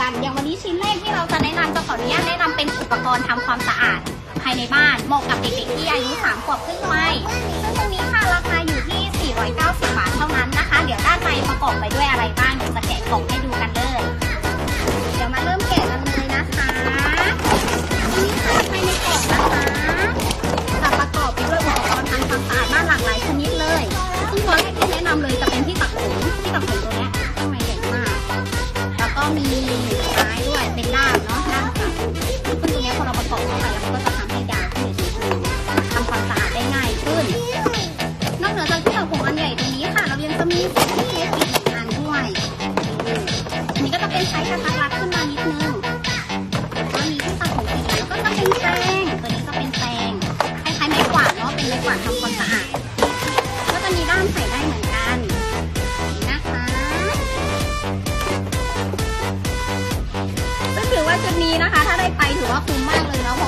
อนุญาตแนะนำเป็นอุปกรณ์ทำความสะอาดภายในบ้านเหมาะกับเด็กๆที่อายุ3ขวบขึ้นไปซึ่งตรงนี้ค่ะราคาอยู่ที่ 490 บาทเท่านั้นนะคะ เดี๋ยวด้านในประกอบไปด้วยอะไรบ้างเดี๋ยวจะแกะกล่องให้ดูกันเลย เดี๋ยวมาเริ่มแกะกันเลยนะคะนี่ค่ะภายในกล่องนะคะจะประกอบไปด้วยอุปกรณ์ทำความสะอาดบ้านหลากหลายชนิดเลยซึ่งตัวแรกที่แนะนำเลยจะเป็นที่ตักผงที่ตักผงตัวนี้ยข้างในใหญ่มาก แล้วก็มี ค่ะเรายังจะมีสีเทปอีกหนึ่งอันด้วยอันนี้ก็จะเป็นไซส์กระทัดรัดขึ้นมานิดนึงแล้วมีที่ตักผงสีแล้วก็จะเป็นแปรงตัวนี้จะเป็นแปรงคล้ายๆไม้กวาดเนาะเป็นไม้กวาดทำความสะอาดก็จะมีด้ามใส่ได้เหมือนกันนี่นะคะซึ่งถือว่าจุดนี้นะคะ ถ้าได้ไปถือว่าคุ้มมากเลยเนาะ